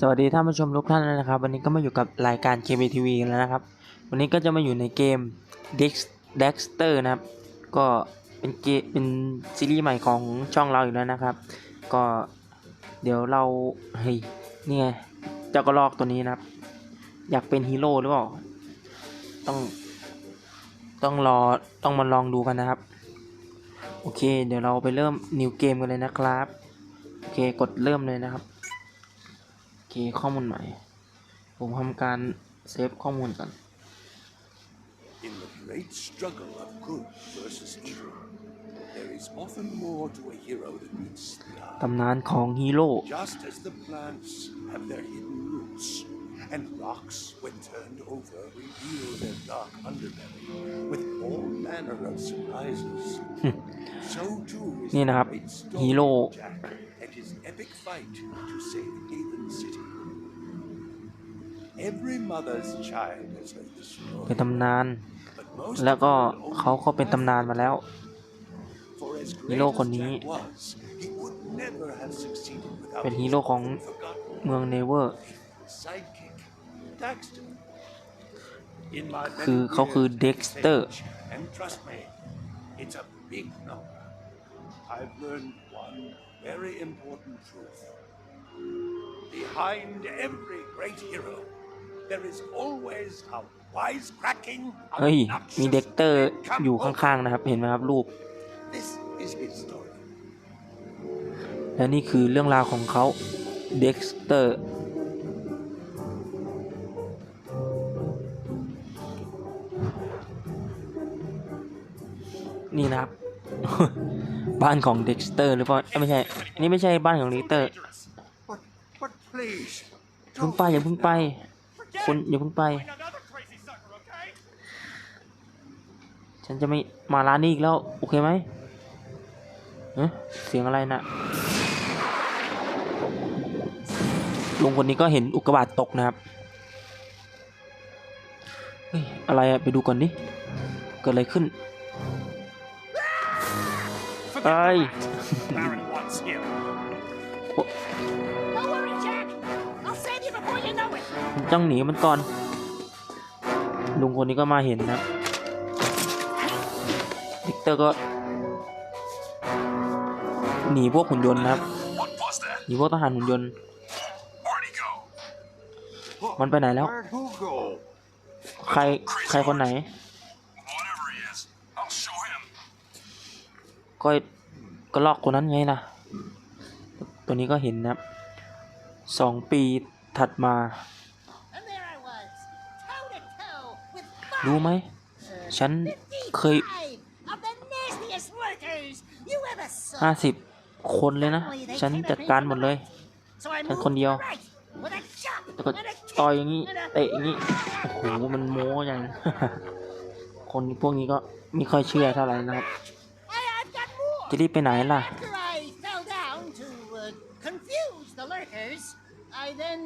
สวัสดีท่านผู้ชมทุกท่านนะครับ วันนี้ก็มาอยู่กับรายการ KBTV กันแล้วนะครับ วันนี้ก็จะมาอยู่ในเกม Dex Dexter นะครับ ก็เป็นเกมเป็นซีรีส์ใหม่ของช่องเราอยู่แล้วนะครับ ก็เดี๋ยวเราเฮ้ยนี่ไงเจ้ากระลอกตัวนี้นะครับ อยากเป็นฮีโร่หรือเปล่าต้องต้องรอต้องมาลองดูกันนะครับ โอเค เดี๋ยวเราไปเริ่มนิวเกมกันเลยนะครับ โอเคกดเริ่มเลยนะครับ โอเคข้อมูลใหม่ ผมทำการเซฟข้อมูลก่อน In the great struggle of good versus evil, there is often more to a hero than meets the eye. ตำนานของฮีโร่ Just as the plants have their hidden roots, and rocks, when turned over, reveal their dark underbelly with all manner of surprises. so too is นี่ the นะครับ great story ฮีโร่ of Jack and his epic fight to save Haven City. Every mother's child has heard the story. เป็นตำนาน But most แล้วก็ have heard เขาก็เป็นตำนานมาแล้ว For as ฮีโร่ great คน as นี้ Jack was, he would never have succeeded without เป็น his ฮีโร่ของ forgotten เมืองเนเวอร์ sidekick, Daxter. In my คือ many เขาคือ years at this Dexter age, And trust me, it's a big number. I've learned one very important truth. Behind every great hero, there is always a wisecracking, เฮ้ยมีเด็กเตอร์ obnoxious อยู่ข้างๆนะครับ เห็นไหมครับรูป This is his story. และนี่คือเรื่องราวของเขาเด็กเตอร์ นี่นะครับ บ้านของเด็กสเตอร์หรือเปล่าเอ้ยไม่ใช่อันนี้ไม่ใช่บ้านของเด็กเตอร์ But, but please, อย่าเพิ่งไปอย่าเพิ่งไป คุณอย่าเพิ่งไป another crazy sucker, okay? ฉันจะไม่มาร้านนี้อีกแล้ว โอเคไหมเอ๊ะเสียงอะไรนะลุงคนนี้ก็เห็นอุกกาบาตตกนะครับเฮ้ยอะไรอะไปดูก่อนดิ เกิดอะไรขึ้น Forget Aye. the rat. Baron wants him. Don't worry, Jack. I'll save you before you know it. จ้องหนีมันก่อน ลุงคนนี้ก็มาเห็นนะครับดิกเตอร์ก็ หนีพวกหุ่นยนต์นะครับ What was that? หนีพวกทหารหุ่นยนต์ Where'd he go? มันไปไหนแล้ว where'd who go? ใคร ใครคนไหน Whatever he is, I'll show him. ก็ ก็ลอกคนนั้นไงล่ะ ตัวนี้ก็เห็นนะสองปีถัดมา รู้ไหม ฉันเคย55 of the nastiest lurkers you ever saw. ห้าสิบคนเลยนะ ฉันจัดการหมดเลย ฉันคนเดียวแล้วก็ต่อยอย่างนี้ เตะอย่างนี้ โอ้โห มันโม้อย่าง คนพวกนี้ก็ไม่ค่อยเชื่อเท่าไหร่นะครับ I, I've got more. จะรีบไปไหนล่ะ After I fell down to uh, confuse the lurkers, I then.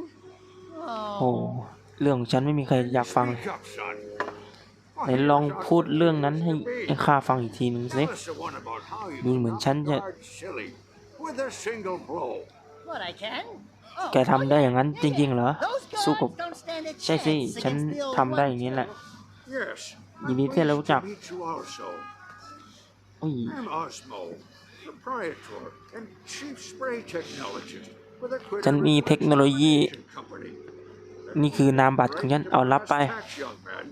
โอ้ Oh. เรื่องของฉันไม่มีใครอยากฟังเลย Speak up, son. ไหนลองพูดเรื่องนั้นให้ให้ข้าฟังอีกทีหนึ่งสิ Tell us the one about how you ดูเหมือนฉันจะ guard silly with a single blow. What I can? Oh, แกทำได้อย่างนั้นจริงๆเหรอ those สู้กับ guards don't stand a ใช่สิ chance ฉัน against the old ทำได้อย่างนี้แหละ Yes. You I'm need to pleased look up. meet you also. อุ้ย I'm Osmo, proprietor and chief spray technologist with a ฉันมีเทคโนโลยี company. นี่คือนามบัตรของฉัน เอารับไป Tax, young man.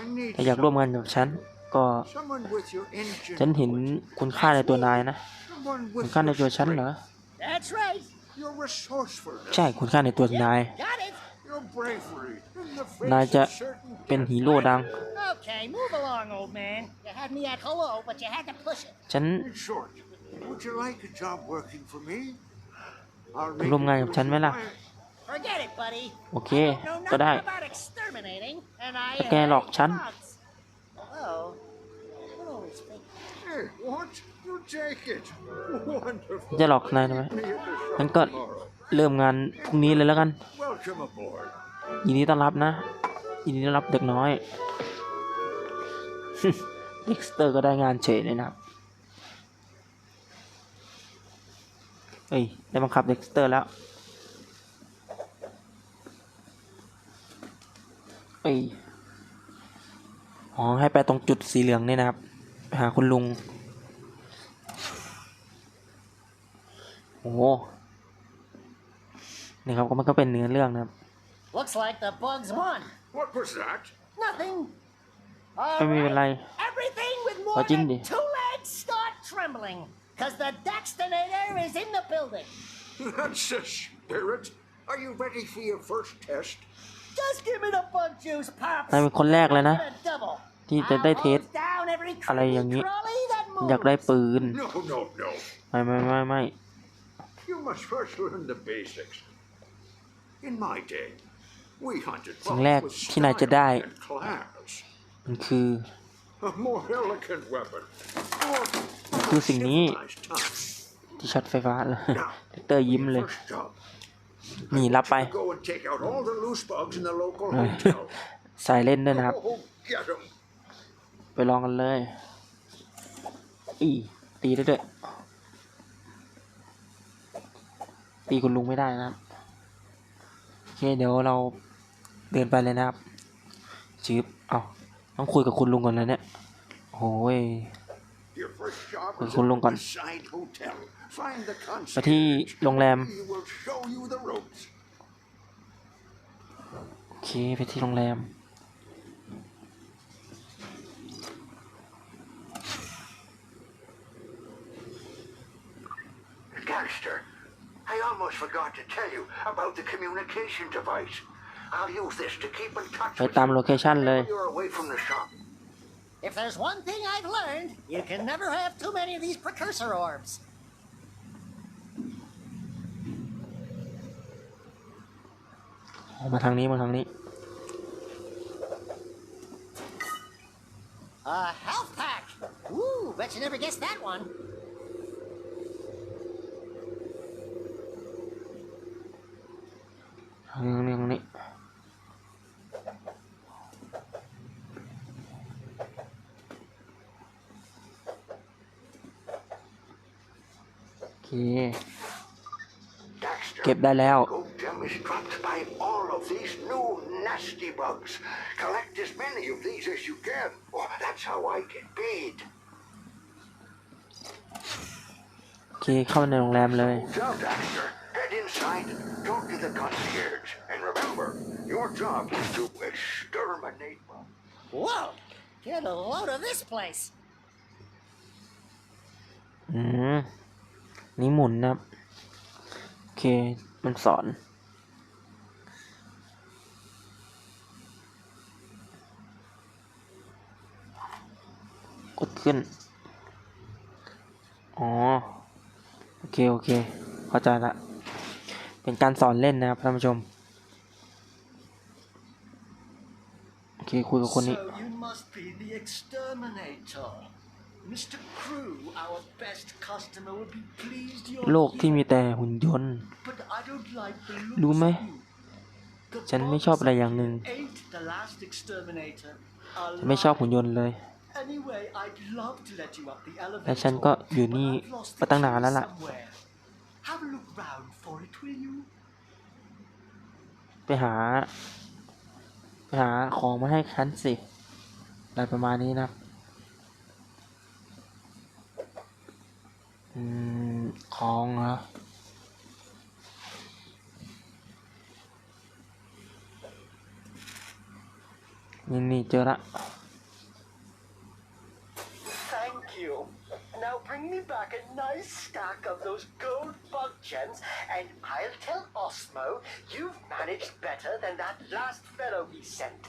I need ถ้าอยากร่วมงานกับฉัน ก็ someone with your engine ฉันเห็นคุณค่าในตัวนายนะ Someone คุณ with ค่าใน your ตัวฉันเหรอ That's right. your resourcefulness, ใช่ คุณค่าในตัวนาย Got it. your bravery in the face นายจะ of certain เป็น death. ฮีโร่ดัง Okay, move along, old man. You had me at hello, but you had to push it. ฉัน In short, would you like a job working for me? I'll make ร่วมงานกับฉันไหมล่ะ Forget it, buddy. โอเค I don't know ก็ nothing ได้ about exterminating, and I ถ้าแกหลอกฉัน hate bugs. Although, I always think Hey, what? You take it. Wonderful. จะหลอกนายทำไม Me at the shop งั้นก็ tomorrow. เริ่มงานพรุ่งนี้เลยแล้วกัน ยินดีต้อนรับนะ ยินดีต้อนรับเด็กน้อยเด็กสเตอร์ก็ได้งานเฉยเลยนะครับเอ้ยได้บังคับเด็กสเตอร์แล้วเอ้ยอ๋อให้ไปตรงจุดสีเหลืองนี่นะครับไปหาคุณลุง โอ้ นี่ครับก็มันก็เป็นเนื้อเรื่องนะครับ Looks like the bugs won. What was that? Nothing. ไม่มีเป็นไร Everything with more Có chính than đi. two legs start trembling. Cause the Dextonator is in the building. That's the spirit. Are you ready for your first test? Just give me the bug juice, Pops. นายเป็นคนแรกเลยนะ I'm gonna double. ที่จะได้ I'll เทส hose down every อะไรอย่างนี้ creepy crawly that อยากได้ moves. ปืน No, no, no. ไม่ไม่ไม่ไม่ You must first learn the basics. สิ่งแรก bugs with ที่นายจะได้ style and class. มันคือ A more elegant weapon. Or คือสิ่งนี้ civilized touch. ที่ช็อตไฟฟ้าเลย Now, เตอร์ยิ้มเลย first job. นี่รับไป Go and take out all the loose bugs in the local hotel. ใส่เล่นด้วยนะครับ Oh, get 'em. ไปลองกันเลย อีตีได้ด้วย ตีคุณลุงไม่ได้นะครับโอ เคเดี๋ยวเราเดินไปเลยนะครับชืบเอาต้องคุยกับคุณลุงก่อนนะเนี่ยโอ้ยคุยคุณลุงก่อนไปที่โรงแรมโอเคไปที่โรงแรม almost forgot to tell you about the communication device. I'll use this to keep in touch ไป with ตาม you โลเคชั่นเลย when you're away from the shop. If there's one thing I've learned, you can never have too many of these precursor orbs. ออกมาทางนี้มาทางนี้ A health pack. Ooh, bet you never guessed that one. ทางนี้ทางนี้ทางนี้โอเค Dexter, เก็บได้แล้ว Gogem is dropped by all of these new nasty bugs. Collect as many of these as you can. Oh, that's how I get paid. โอเคเข้าไปในโรงแรมเลย Now, Dexter, head inside and talk to the concierge. And remember, your job is to exterminate bugs. Whoa! Get a load of this place. อืมนี่หมุนนะครับโอเค มันสอน กดขึ้น อ๋อ โอเค โอเค เข้าใจละ เป็นการสอนเล่นนะครับท่านผู้ชม โอ เคคุยกับคนนี้ So you must be the exterminator. Mr. Crew, our best customer, will be pleased you're โลกที่มี here. แต่หุ่นยนต์ But I don't like the รู้ looks ไหม of you. The ฉันไม่ boss ชอบอะไรอย่างหนึ่ง ate the last exterminator. ฉันไม่ชอบหุ่นยนต์เลย Anyway, I'd love to let you up the elevator. และฉันก็อยู่นี่ but I've lost the มาตั้งนานแล้ว key ล่ะ somewhere. Have a look round for it, will you? ไปหาไป หาของมาให้ฉันสิ อะไรประมาณนี้นะอืมของเหรอนี่นี่เจอละ Now bring me back a nice stack of those gold bug gems, and I'll tell Osmo you've managed better than that last fellow we sent.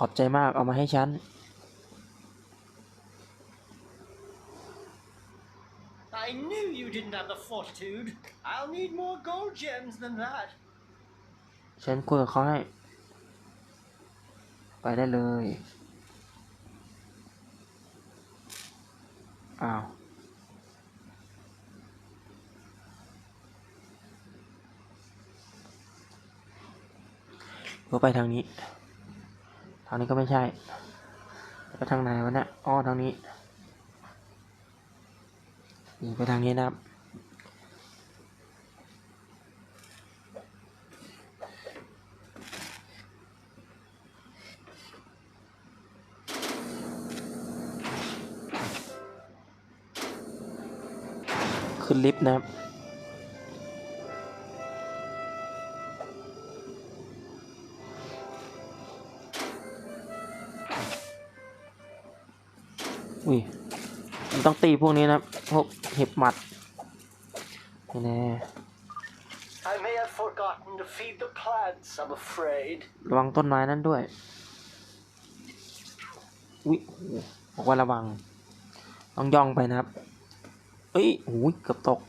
ขอบใจมาก เอามาให้ฉัน have the fortitude. I'll need more gold gems than that. ฉันคุยกับเขาให้ ไปได้เลย อ้าว ก็ไปทางนี้ ทางนี้ก็ไม่ใช่ ไปทางไหนวะเนี่ยอ๋อทางนี้ ไปทางนี้นะครับ ขึ้นลิฟต์นะครับอุ้ยมันต้องตีพวกนี้นะครับพวกเห็บหมัดแน่ I may have forgotten to feed the plants, I'm afraid. ระวังต้นไม้นั่นด้วยอุ้ยโอ้โหบอกว่าระวัง ต้องย่องไปนะครับ เอ้ยโอ้ยเกือบตก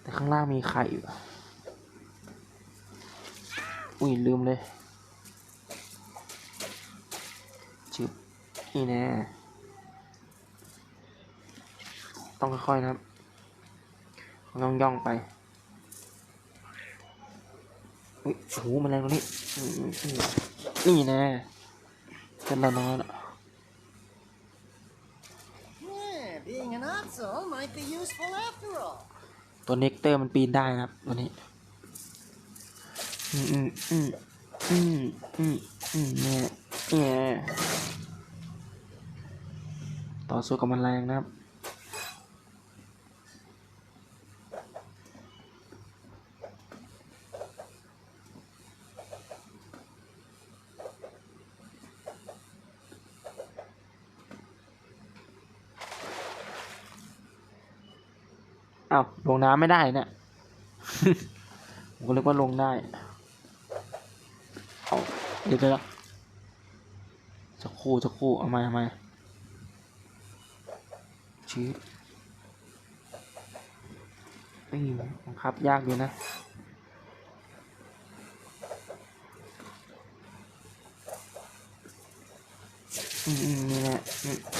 แต่ข้างล่างมีไข่อยู่อุ้ยลืมเลยจึบนี่แน่ต้องค่อยๆนะครับย่องๆไปอุ๊ยโอ้โหมันแรงตรงนี้ นี่แน่เป็นละน้อยละ ตัวเน็กเตอร์มันปีนได้นะครับ ตัวนี้ อืมอืมอืมอืมอืมอืมเนี่ยเนี่ยต่อสู้กับมันแรงนะครับ อ้าวลงน้ำไม่ได้เนี่ยผมก็เรียกว่าลงได้เอาเดี๋ยวเดี๋ยวสักครู่สักครู่เอามาเอามชีสนี่บังคับยากอยู่นะอืมอืมนี่แหละ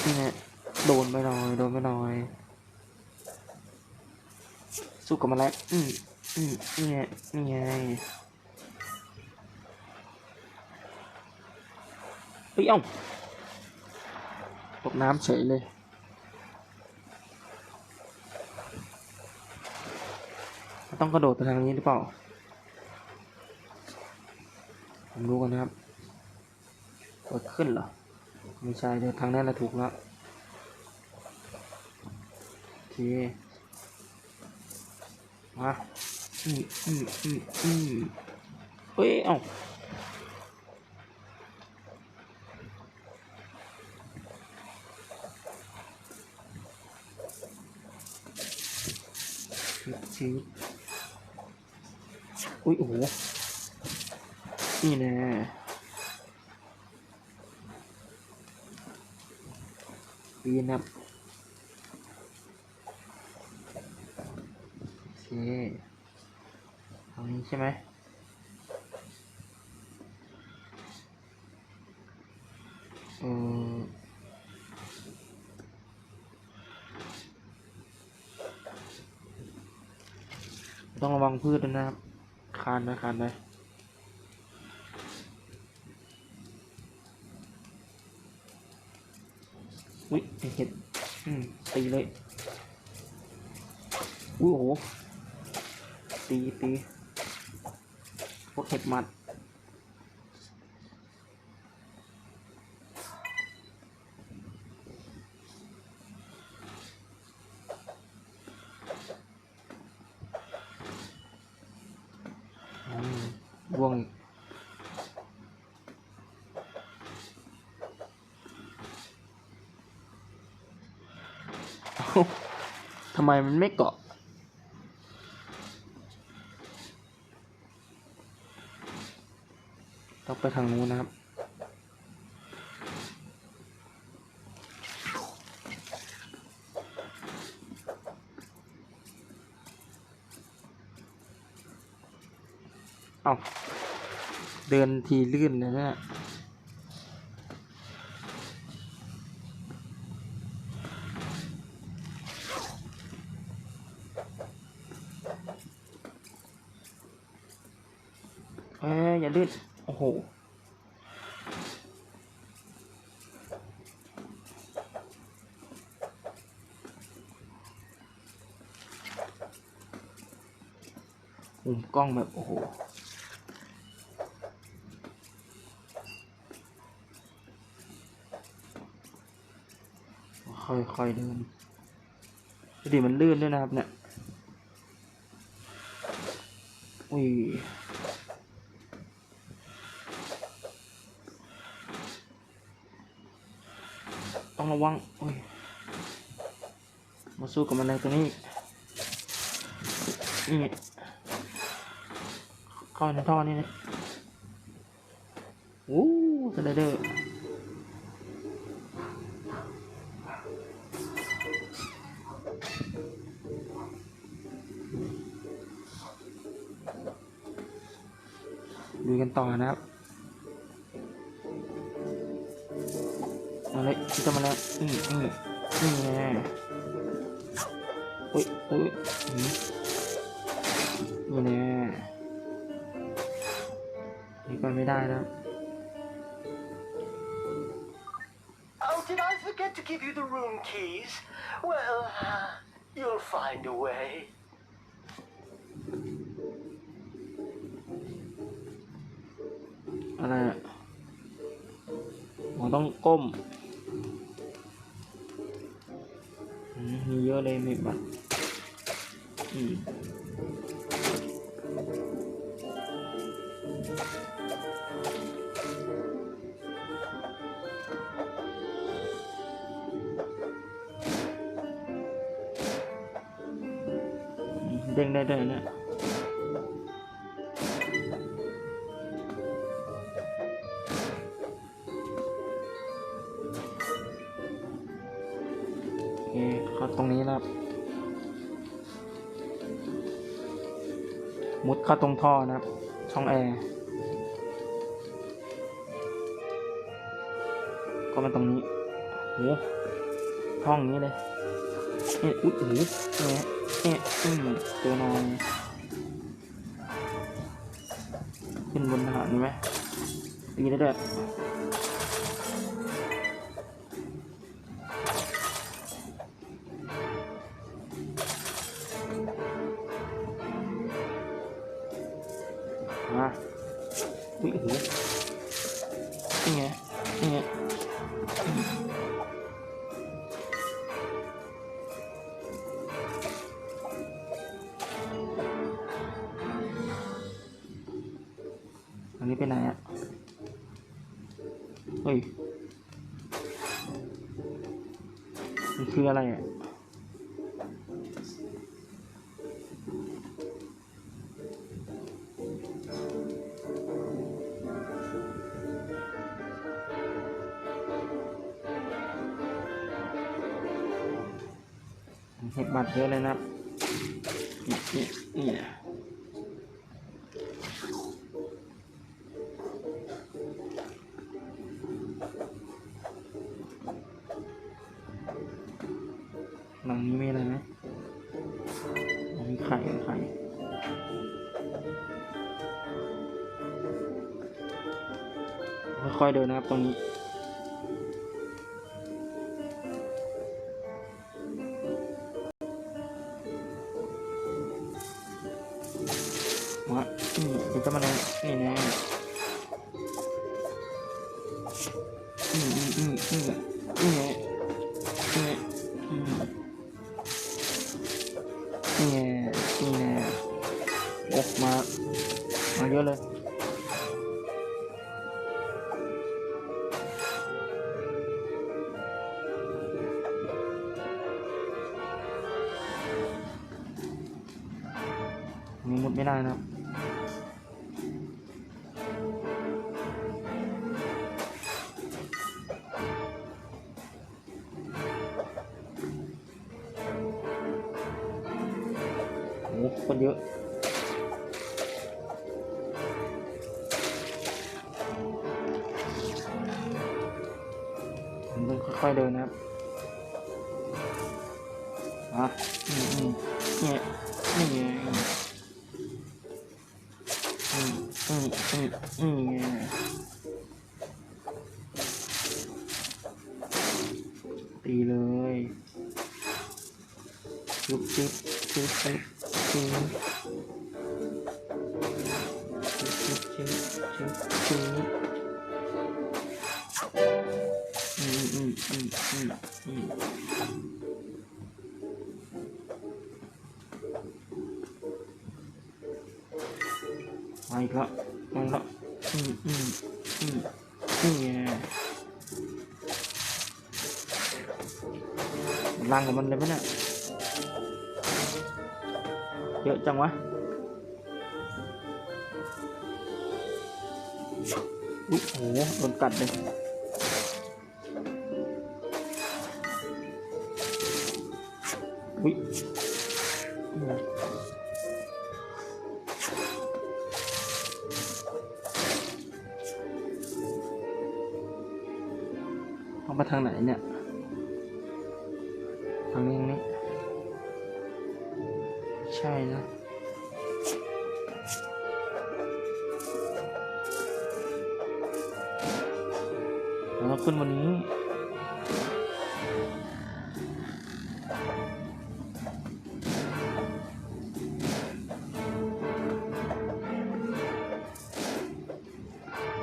นี่แหละโดนไปหน่อย โดนไปหน่อย สู้กับมันแล้วอืมอืมนี่ไงนี่ไงเฮ้ยเอ้าตกน้ำเฉยเลยต้องกระโดดไปทางนี้หรือเปล่า ผมรู้กันนะครับกดขึ้นเหรอ ไม่ใช่เดี๋ยวทางนั้นแหละถูกแล้ว โอเค มาอืมอืมอืมอืมเฮ้ยเอ้าชีวิตชีวิตอุ้ยโอ้โหนี่แน่ปีนครับ โอ เคตรงนี้ใช่ไหมเออต้องระวังพืชด้วยนะครับ คานไปคานไปอุ้ยเห็ด อืมตีเลยอุ้ยโอ้โห ตีตีพวกเห็บหมัดอืมร่วงทำไมมันไม่เกาะ ต้อง ไปทางนู้นนะครับ เอาเดินทีลื่นเลยเนี่ยเอ้ยอย่าลื่น โอ้โห มุมกล้องแบบ โอ้โหค่อยๆเดินดูดิมันลื่นด้วยนะครับเนี่ยอุ้ย วังอุ้ยมาสู้กับมันในตัวนี้อีกนี่เข้าในท่อนี่นะโอ้สไลเดอร์ดูกันต่อนะครับ มาเลยจะมาแล้วอืมอืมนี่ไงอุ้ยอุ้ยอืมนี่แน่นี่ก็ไม่ได้แล้ว Oh, did I forget to give you the room keys? Well, uh, you'll find a way. อะไรอะอ๋อต้องก้ม เยอะเลยมีบัตรอืมเด้งได้ด้วยนะ มุดเข้าตรงท่อนะครับ ช่องแอร์ ก็มาตรงนี้โหห้องนี้เลยเอ๊ะอุ๊ยโอ้โหเอ๊ะเอ๊ะอืมเจอนอนขึ้นบนทหานี่ไหมตีได้ด้วย มันคืออะไรอะเห็ดบัตรเยอะเลยนะครับนี่นี่นี่ อยๆเดินนะครับตรงนี้มาอืมเดี๋ยวจะมาเลยนี่แน่ คนเยอะค่อยๆเดินนะครับอะอืม มาอีกแล้วมาแล้วอืมอืมอืมนี่ไงลังกับมันเลยไหมเนี่ยเยอะจังวะอุ๊ยโอ้โหโดนกัดเลย ทางไหนเนี่ยทางนี้นี้ใช่นะแล้วขึ้นวันนี้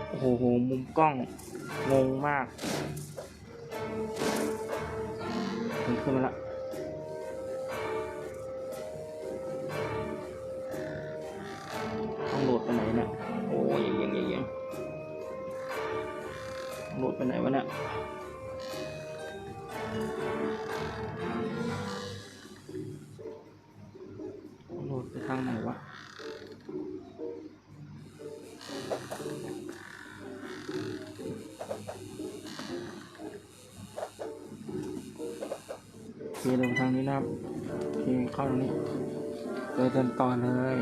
โอ้โห มุมกล้อง งงมาก ขึ้นมาละต้องโหลดไปไหนเนี่ยโอ้ยยังยังยังยังโหลดไปไหนวะเนี่ย โอเคเดินทางนี้นะครับโอเคเข้าตรงนี้เดินเดินต่อเลย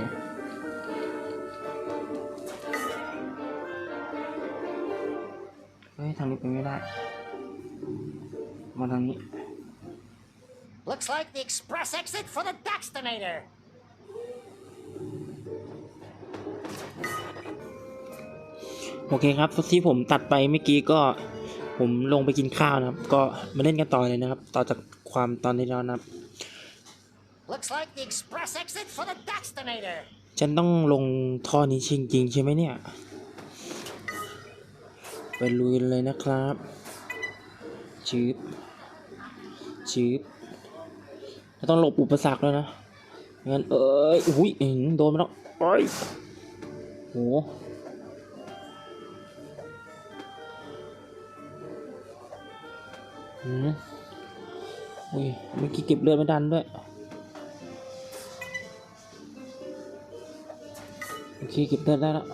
เฮ้ยทางนี้ไปไม่ได้ มาทางนี้ Looks like the express exit for the Daxtonator. โอเคครับที่ผมตัดไปเมื่อกี้ก็ผมลงไปกินข้าวนะครับ ก็มาเล่นกันต่อเลยนะครับ ต่อจาก ความตอนที่แล้วนะครับ Looks like the express exit for the Daxtonator. ฉันต้องลงท่อนี้จริงๆใช่ไหมเนี่ย ไปลุยเลยนะครับชืบชืบแล้วต้องหลบอุปสรรคแล้วยนะงั้นเอ้ยอุ้ยอื้อหือโดนมาแล้วโอ้ยโหอืม อุ้ยเมื่อกี้เก็บเลือดไม่ทันด้วย โอเคเก็บเลือดได้แล้ว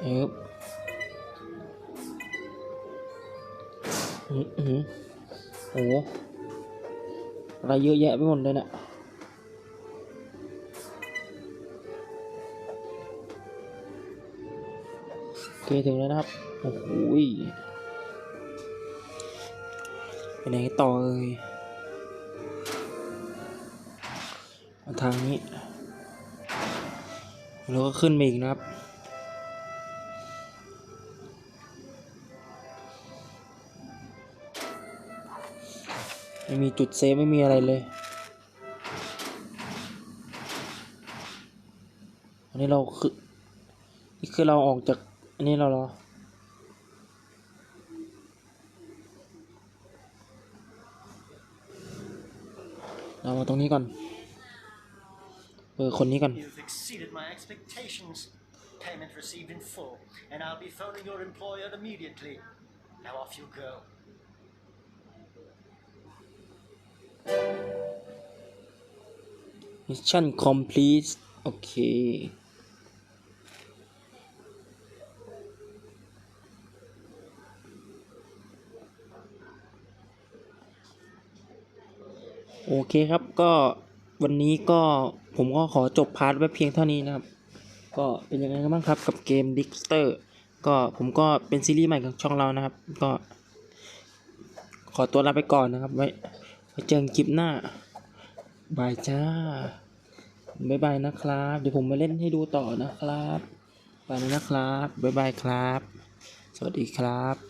เอ๊บอือหือโอ้โหอะไรเยอะแยะไปหมดเลยนี่ยโอเคถึงแล้วนะครับ โอ้โหย ไปไหนต่อเอ่ยมาทางนี้แล้วก็ขึ้นมาอีกนะครับ ไม่มีจุดเซฟไม่มีอะไรเลยอันนี้เราคือนี่คือเราออกจาก อันนี้เราเหรอ มาตรงนี้ก่อน เออ คนนี้ก่อน You've exceeded my expectations. Payment received in full, and I'll be phoning your employer immediately. Now off you go. Mission complete โอเค โอเคครับก็วันนี้ก็ผมก็ขอจบพาร์ทไว้เพียงเท่านี้นะครับ ก็เป็นยังไงกันบ้างครับกับเกม d i x t e r ก็ผมก็เป็นซีรีส์ใหม่ของช่องเรานะครับ ก็ ขอตัวลาไปก่อนนะครับ ไว้เจอกันคลิปหน้าบายจ้าบ๊ายบายนะครับ เดี๋ยวผมมาเล่นให้ดูต่อนะครับไปแล้วนะครับบ๊ายบายครับ สวัสดีครับ